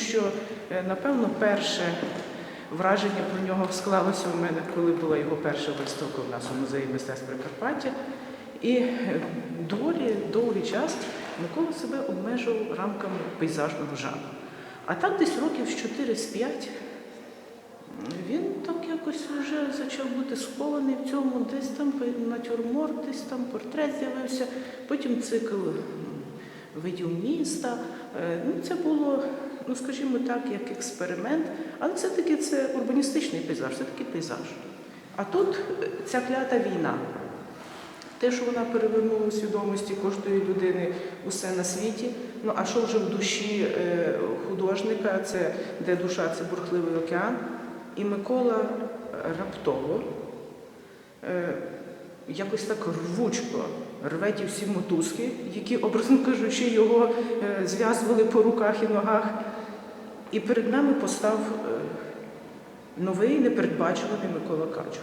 що, е, напевно, перше враження про нього склалося у мене, коли була його перша виставка у нас у музеї мистецтв Прикарпаття. І е, доволі довгий час Микола себе обмежував рамками пейзажного жанру. А так десь років з 4-5 він так якось вже почав бути схований в цьому, десь там натюрморт, десь там портрет з'явився, потім цикл видів міста. Е, Ну, це було, ну скажімо так, як експеримент, але все-таки це урбаністичний пейзаж, все-таки пейзаж. А тут е, ця клята війна. Те, що вона перевернула у свідомості кожної людини усе на світі. Ну а що вже в душі е, художника, це де душа, це бурхливий океан. І Микола раптово, е, якось так рвучко рве ті всі мотузки, які, образно кажучи, його зв'язували по руках і ногах. І перед нами постав е, новий непередбачуваний Микола Качур.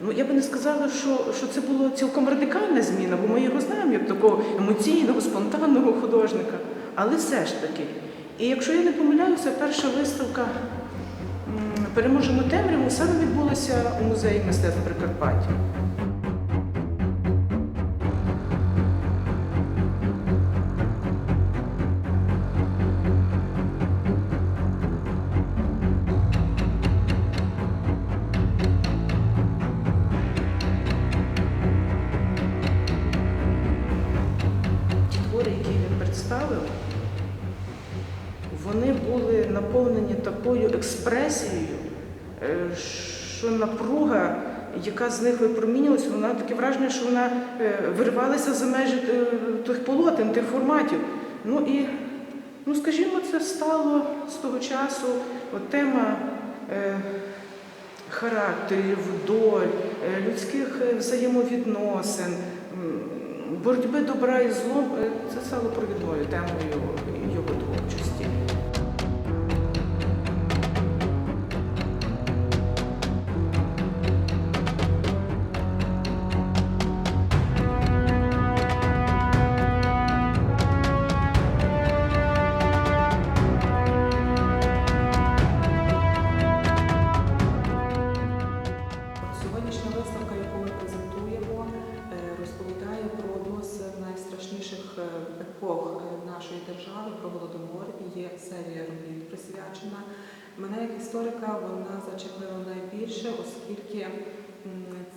Ну, я би не сказала, що, що це була цілком радикальна зміна, бо ми його знаємо як такого емоційного, спонтанного художника. Але все ж таки. І якщо я не помиляюся, перша виставка Переможемо темряву саме відбулася у музеї мистецтв Прикарпаття. Такою експресією, е, що напруга, яка з них випромінювалася, вона таке враження, що вона е, виривалася за межі е, тих полотен, тих форматів. Ну і, ну скажімо, це стало з того часу от тема. Характерів, доль, людських взаємовідносин, боротьби добра і злом це стало провідною темою його епох е, нашої держави, про голодомор. Є серія робіт присвячена. Мене як історика вона зачепила найбільше, оскільки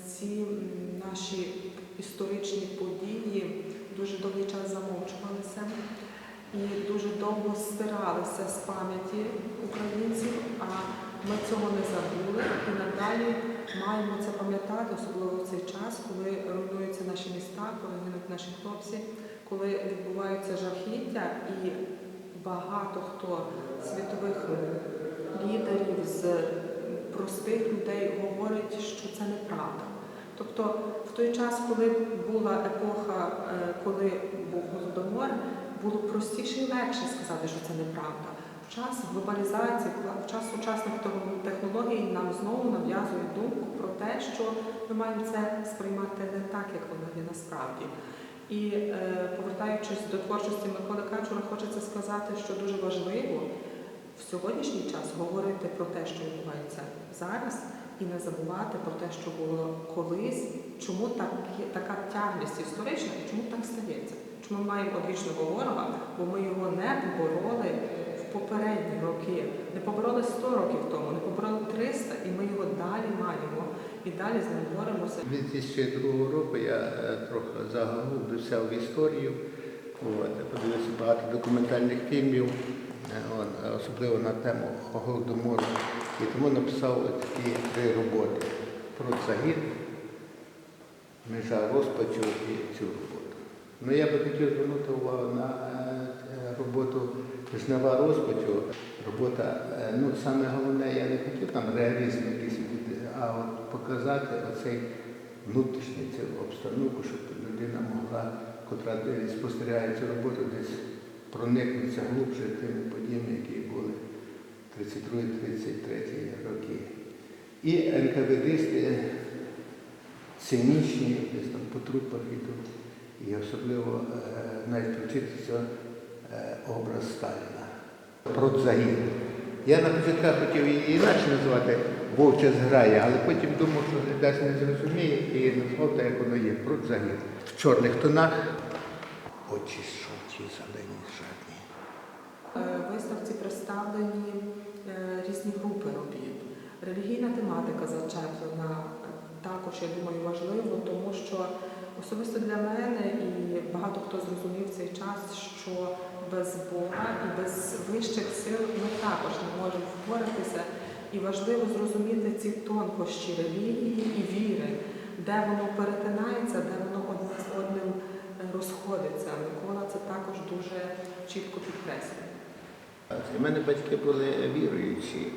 ці наші історичні події дуже довгий час замовчувалися і дуже довго стиралися з пам'яті українців. А ми цього не забули і надалі маємо це пам'ятати, особливо в цей час, коли руйнуються наші міста, коли гинуть наші хлопці, коли відбуваються жахіття, і багато хто світових лідерів з простих людей говорить, що це неправда. Тобто в той час, коли була епоха, е, коли був голодомор, було простіше і легше сказати, що це неправда. В час глобалізації, в час сучасних технологій нам знову нав'язують думку про те, що ми маємо це сприймати не так, як воно є насправді. І е, повертаючись до творчості Миколи Качура, хочеться сказати, що дуже важливо в сьогоднішній час говорити про те, що відбувається зараз, і не забувати про те, що було колись, чому так, така тягність історична і чому так стається. Чому ми маємо одвічного ворога, бо ми його не побороли в попередні роки, не побороли 100 років тому, не побороли 300, і ми його далі маємо. І далі з ним боремося. 2002 року я е, трохи заглибився в історію, от, подивився багато документальних фільмів, е, от, е, особливо на тему Голодомору. І тому написав такі три роботи про загін, межа розпачу і цю роботу. Ну я би хотів звернути увагу на роботу Жнива розпачу. Робота, ну саме головне, я не хотів там реалізм якийсь, показати оцей внутрішній цю обстановку, щоб людина могла, котра спостерігає цю роботу, десь проникнутися глубже тими подіями, які були 32-33 роки. І НКВДисти цинічні, десь там по трупах йдуть. І особливо е, навіть вчитися е, образ Сталіна. Продзагін. Я на початках хотів її інакше називати Вовча зграя, але потім думав, що глядач не зрозуміє і назвав так, як воно є. Продзагін. В чорних тонах очі шовті, зелені, жадні. Е, виставці представлені е, різні групи робіт. Релігійна тематика зачеплена е, також, я думаю, важливо, тому що особисто для мене і багато хто зрозумів цей час, що без Бога і без вищих сил ми також не можемо впоратися. І важливо зрозуміти ці тонкощі релігії і віри, де воно перетинається, де воно одне з одним розходиться. Микола це також дуже чітко підкреслює. У мене батьки були віруючі.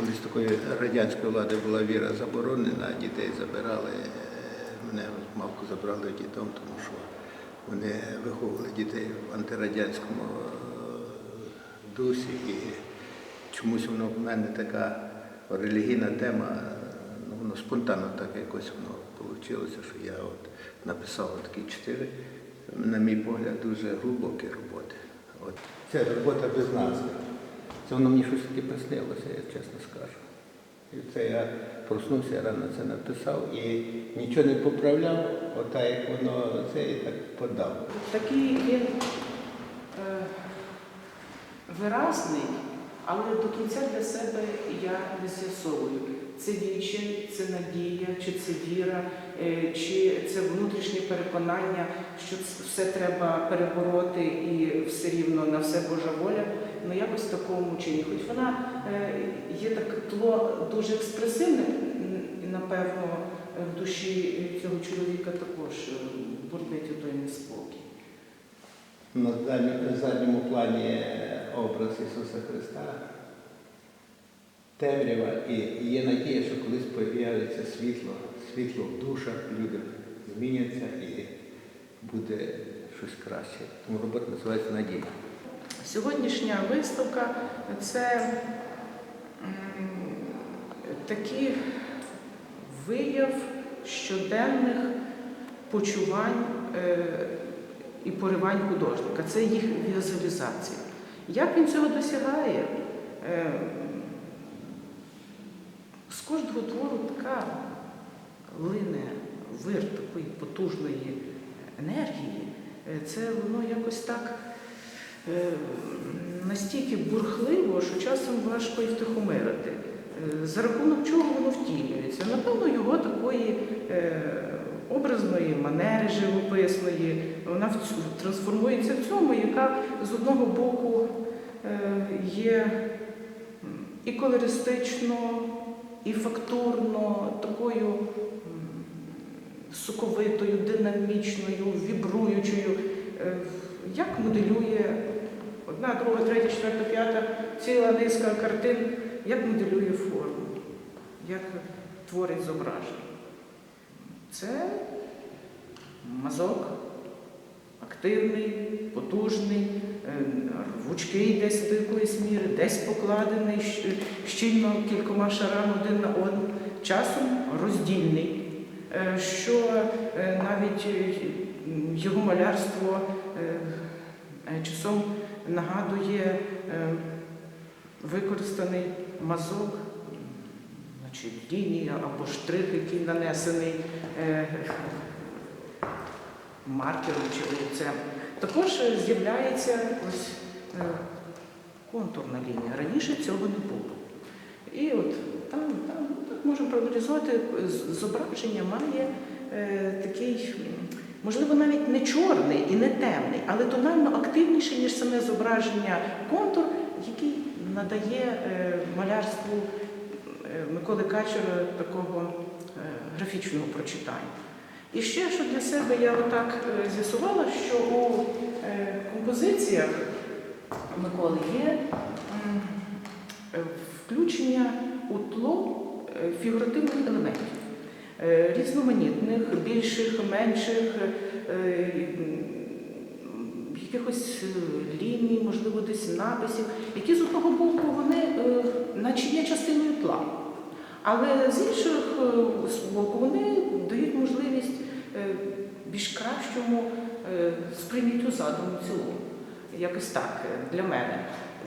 Колись такої радянської влади була віра заборонена, дітей забирали. Мене мавку забрали дітом, тому що вони виховували дітей в антирадянському дусі. І чомусь воно в мене така релігійна тема, ну, воно спонтанно так якось воно вийшло, що я от написав такі чотири, на мій погляд, дуже глибокі роботи. От. Це робота без назви. Це воно мені щось таке приснилося, я чесно скажу. І це я проснувся, я рано це написав і нічого не поправляв, отак як воно це і так подав. Такий він е, виразний, але до кінця для себе я не з'ясовую. Це відчай, це надія, чи це віра, е, чи це внутрішнє переконання, що все треба перебороти і все рівно на все Божа воля. Ну якось в такому чині. Хоч вона е, є так тло дуже експресивне, напевно в душі цього чоловіка також е, бурбить той неспокій. На задньому плані образ Ісуса Христа. Темрява і є надія, що колись з'явиться світло, світло в душах, люди зміняться і буде щось краще. Тому робота називається Надія. Сьогоднішня виставка це такий вияв щоденних почувань е, і поривань художника. Це їх візуалізація. Як він цього досягає? Е, З кожного твору така лине вир такої потужної енергії. Е, Це воно якось так е, настільки бурхливо, що часом важко і втихомирити. За рахунок чого воно втілюється? Напевно, його такої образної манери живописної, вона в цю- трансформується в цьому, яка з одного боку е, є і колористично, і фактурно, такою соковитою, динамічною, вібруючою. Е, Як моделює одна, друга, третя, четверта, п'ята, ціла низка картин, як моделює форму, як творить зображення. Це мазок активний, потужний, е, рвучкий десь до якоїсь міри, десь покладений щільно кількома шарами один на один, часом роздільний, е, що е, навіть його малярство часом нагадує використаний мазок, значить, лінія або штрих, який нанесений е, маркером чи олівцем. Також з'являється ось е, контурна лінія. Раніше цього не було. І от там, там так можемо проаналізувати, зображення має е, такий, можливо, навіть не чорний і не темний, але тонально активніший, ніж саме зображення контур, який надає е, малярству Миколи Качера такого е, графічного прочитання. І ще, що для себе я отак е, з'ясувала, що у е, композиціях Миколи є включення у тло фігуративних елементів, різноманітних, більших, менших, якихось ліній, можливо, десь написів, які з одного боку вони наче є частиною тла. Але з інших е, боку вони дають можливість е, більш кращому е, сприйняттю задуму цілому. Якось так для мене.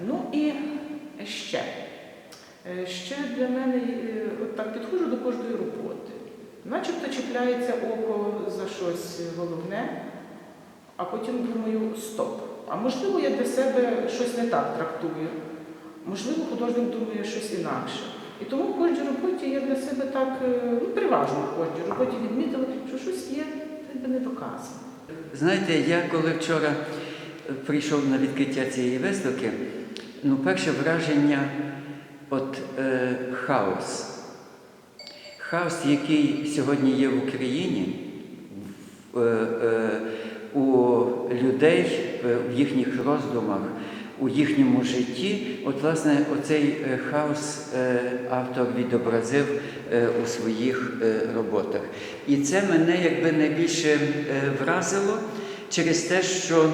Ну і ще. Ще для мене от так підходжу до кожної роботи. Начебто чіпляється око за щось головне, а потім думаю, стоп. А можливо, я для себе щось не так трактую. Можливо, художник думає щось інакше. І тому в кожній роботі я для себе так, е, ну, переважно в кожній роботі відмітила, що щось є би не доказано. Знаєте, я коли вчора е, прийшов на відкриття цієї виставки, ну, перше враження от е, хаос. Хаос, який сьогодні є в Україні, е, у людей, в їхніх роздумах, у їхньому житті, от, власне, оцей е, хаос е, автор відобразив е, у своїх роботах. І це мене якби найбільше вразило через те, що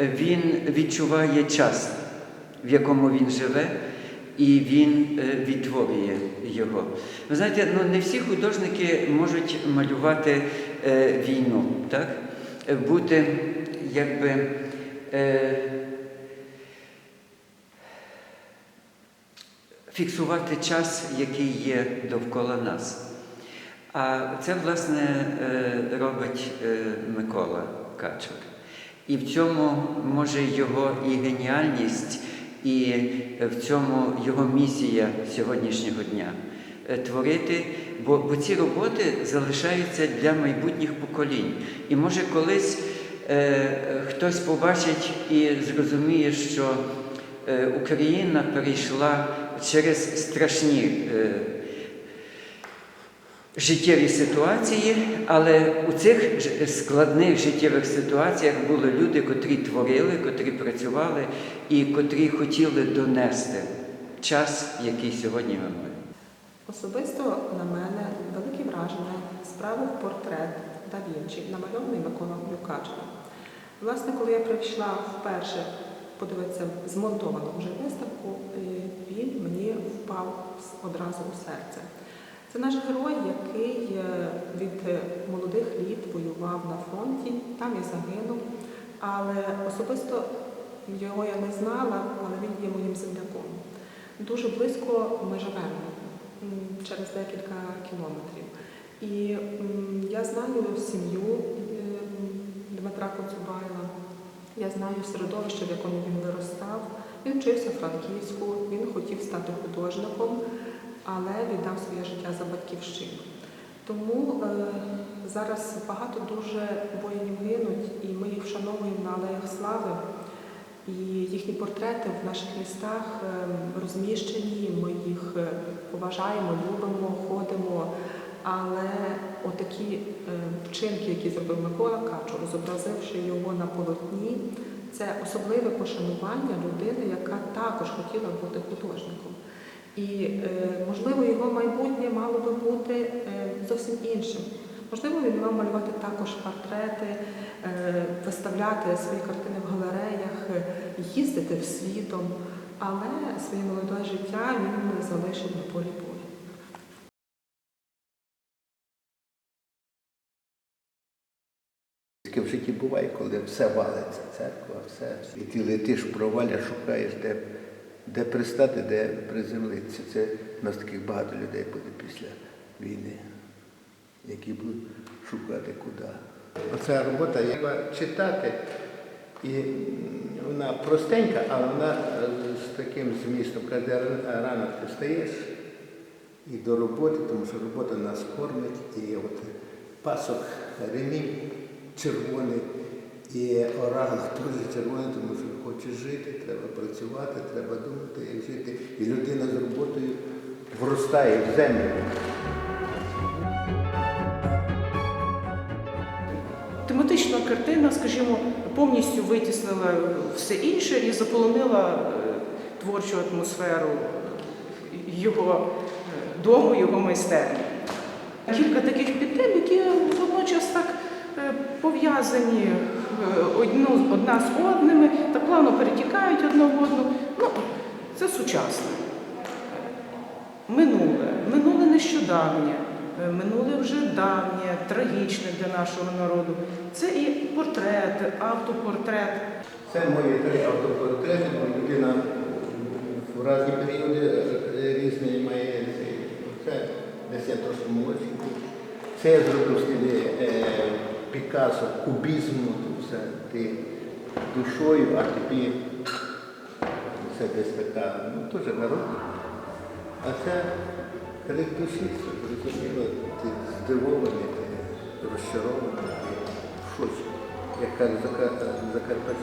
він відчуває час, в якому він живе, і він відтворює його. Ви знаєте, ну не всі художники можуть малювати е, війну, так? Бути якби. Е, фіксувати час, який є довкола нас. А це, власне, е, робить е, Микола Качур. І в цьому може його і геніальність, і в цьому його місія сьогоднішнього дня Е, творити, бо, бо ці роботи залишаються для майбутніх поколінь. І може колись е, хтось побачить і зрозуміє, що е, Україна перейшла через страшні е, життєві ситуації, але у цих складних життєвих ситуаціях були люди, котрі творили, котрі працювали і котрі хотіли донести час, який сьогодні ми маємо. Особисто на мене велике враження справив портрет да Вінчі, намальований Микола Люкачева. Власне, коли я прийшла вперше подивитися змонтовану вже виставку, е, він мені впав одразу у серце. Це наш герой, який е, від молодих літ воював на фронті, там і загинув. Але особисто його я не знала, але він є моїм земляком. Дуже близько ми живемо через декілька кілометрів. І я знаю сім'ю е, Дмитра Коцюбайла, я знаю середовище, в якому він виростав. Він вчився в Франківську, він хотів стати художником, але віддав своє життя за батьківщину. Тому е, зараз багато дуже воїнів гинуть, і ми їх вшановуємо на алеях слави. І їхні портрети в наших містах е, розміщені, ми їх е, поважаємо, любимо, ходимо. Але отакі е, вчинки, які зробив Микола Качур, зобразивши його на полотні, це особливе пошанування людини, яка також хотіла бути художником. І, е, можливо, його майбутнє мало би бути е, зовсім іншим. Можливо, він мав малювати також портрети, виставляти свої картини в галереях, їздити в світом, але своє молоде життя він залишив на полі Таке в житті буває, коли все валиться, церква, все. І ти летиш в проваля, шукаєш, де, де пристати, де приземлитися. Це у нас таких багато людей буде після війни, які будуть шукати куди. Оця робота треба читати, і вона простенька, але вона е, з таким змістом. Кожен ранок ти встаєш і до роботи, тому що робота нас кормить, і от пасок, ремінь червоний, і орала теж червоний, тому що хочеш жити, треба працювати, треба думати, як жити. І людина з роботою вростає в землю. Тематична картина, скажімо, повністю витіснила все інше і заполонила е, творчу атмосферу його е, дому, його майстерні. Кілька таких підтем, які водночас так пов'язані е, одна з одними, так плавно перетікають одна в одну. Ну, це сучасне. Минуле, минуле нещодавнє, е, минуле вже давнє, трагічне для нашого народу. Це і портрет, автопортрет. Це мої три автопортрети, бо людина в різні періоди е, різні має. Це десь я трошки молодший. Це я зробив стилі е, Пікассо, кубізму, все ти душою, а тобі це десь така, ну теж народна. А це крик душі, зрозуміло, ти здивований, ти розчарований, ти в шоці. Як кажуть, Закарпаття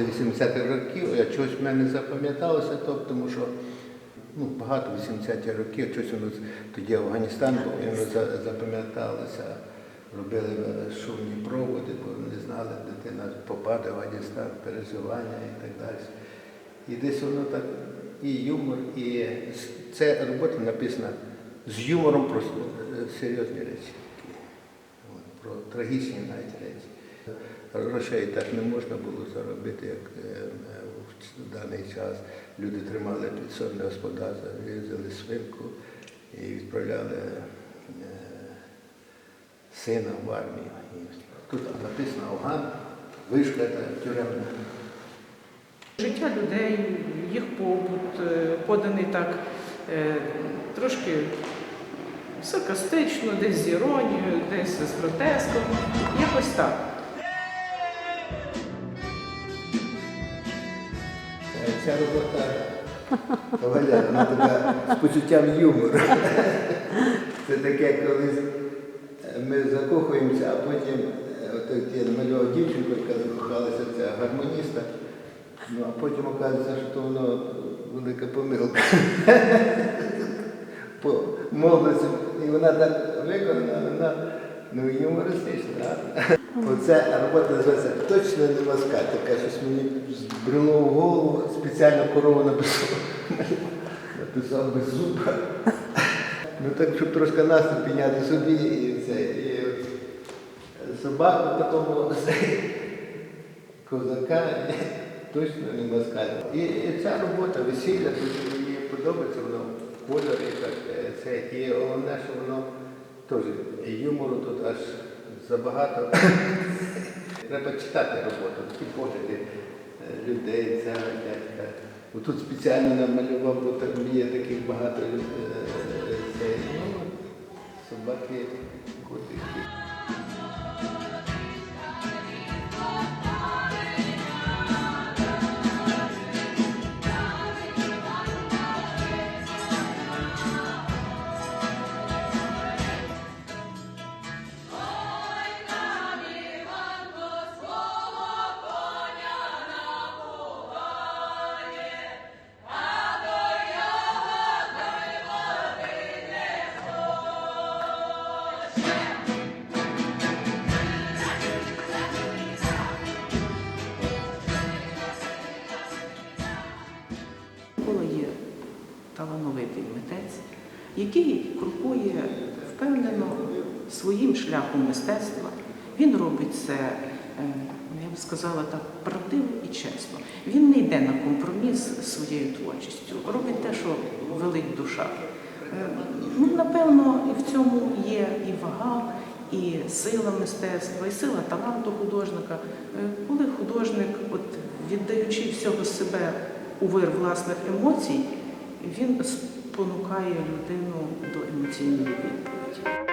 спогади 80-х років, а чогось в мене запам'яталося, то, тому що ну, багато 80-ті років, щось воно тоді Афганістан і воно запам'яталося. Робили шумні проводи, бо не знали, дитина попаде в Афганістан, переживання і так далі. І десь воно так, і юмор, і ця робота написана з юмором про е, серйозні речі. Про трагічні навіть речі. Грошей так не можна було заробити, як е, е, в даний час. Люди тримали підсобне господарство, різали свинку і відправляли е, сина в армію. Тут написано Афган, вишка та тюремна. Життя людей, їх побут поданий так трошки саркастично, десь з іронією, десь з гротеском. Якось так. Е, Ця робота Валя, вона така з почуттям юмору. Це таке, коли е, ми закохуємося, а потім е, от я намалював дівчинку, яка закохалася, це гармоніста. Ну, а потім оказується, що воно велика помилка. По молодості. І вона так виконана, вона ну, юмористична. да. Оця робота називається точно не москаль. Така щось мені збрело в голову, спеціально корову написав. Написав без зуба. Ну так, щоб трошки настрій підняти собі і це. І от собаку такому козака точно не москаль. І, і ця робота, весілля, дуже мені подобається, воно кольори, так, е, це. І головне, що воно теж і юмору тут аж забагато. Треба читати роботу, такі погляди е, людей, ця. Тут спеціально намалював, бо там є таких багато е, е, ну, собаки, котики. Шляхом мистецтва. Він робить це, е, ну, я б сказала так, правдиво і чесно. Він не йде на компроміс з своєю творчістю, робить те, що велить душа. Е, Ну, напевно, і в цьому є і вага, і сила мистецтва, і сила таланту художника. Е, Коли художник, от, віддаючи всього себе у вир власних емоцій, він спонукає людину до емоційної відповіді.